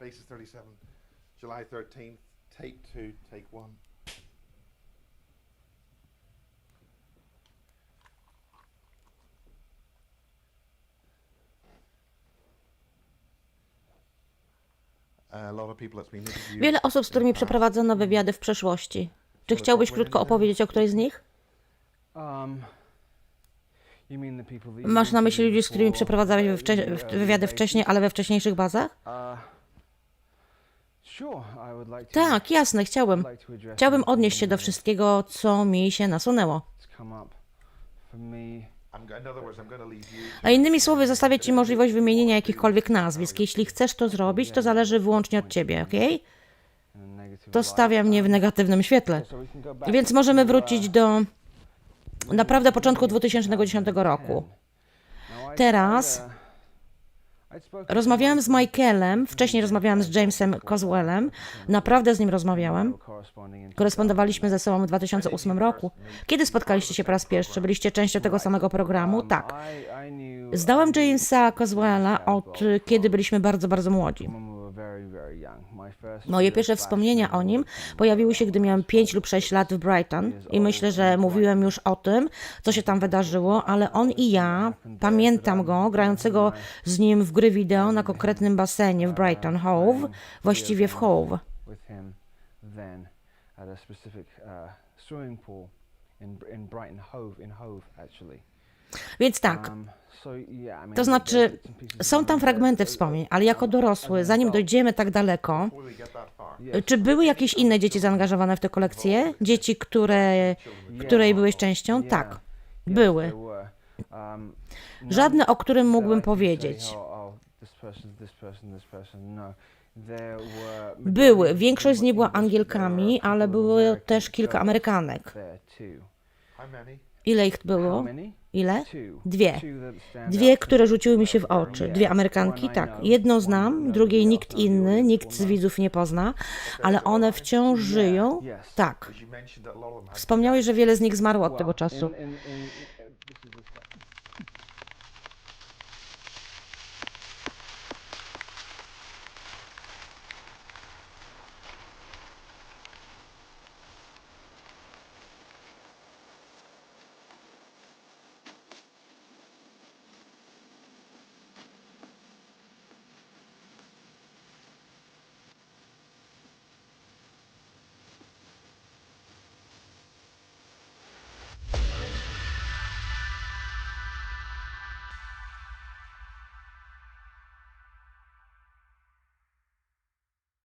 Basis 37, July 13th, take two, take one. A lot of people that's been interviewed. Wiele osób, z którymi przeprowadzono wywiady w przeszłości. Czy chciałbyś krótko opowiedzieć o którejś z nich? Um, you mean the people that you Masz na myśli ludzi, z którymi przeprowadzałeś uh, wywiady wcześniej, ale we wcześniejszych bazach? Uh, sure, I would like to- Tak, jasne, chciałbym. Chciałbym odnieść się do wszystkiego, co mi się nasunęło. A innymi słowy, zostawię Ci możliwość wymienienia jakichkolwiek nazwisk. Jeśli chcesz to zrobić, to zależy wyłącznie od Ciebie, ok? To stawia mnie w negatywnym świetle. Więc możemy wrócić do naprawdę początku 2010 roku. Teraz I, uh, I'd spoken to Rozmawiałem z Michaelem, wcześniej rozmawiałem z Jamesem Coswellem, naprawdę z nim rozmawiałem. Korespondowaliśmy ze sobą w 2008 roku. Kiedy spotkaliście się po raz pierwszy? Byliście częścią tego samego programu? Tak. Zdałem Jamesa Coswella od kiedy byliśmy bardzo, bardzo młodzi. Moje real pierwsze wspomnienia o nim pojawiły się, gdy miałem 5 lub 6 lat w Brighton i myślę, że mówiłem już o tym, co się tam wydarzyło, ale on i ja, pamiętam go, grającego z nim w gry wideo na konkretnym basenie w Brighton Hove, właściwie w Hove. at a specific uh, swimming pool in in Brighton Hove in Hove actually. Więc tak, Um, to znaczy są tam fragmenty wspomnień, ale jako dorosły, zanim dojdziemy tak daleko, czy były jakieś inne dzieci zaangażowane w tę kolekcję? Dzieci, które, której byłeś częścią? Tak, były. Um, none Żadne, o którym mógłbym powiedzieć. No. Były. Większość z nich była Angielkami, ale było też kilka Amerykanek. Ile ich było? Ile? Dwie. Dwie, które rzuciły mi się w oczy. Dwie Amerykanki, tak. Jedną znam, drugiej nikt inny, nikt z widzów nie pozna, ale one wciąż żyją. Tak. Wspomniałeś, że wiele z nich zmarło od tego czasu.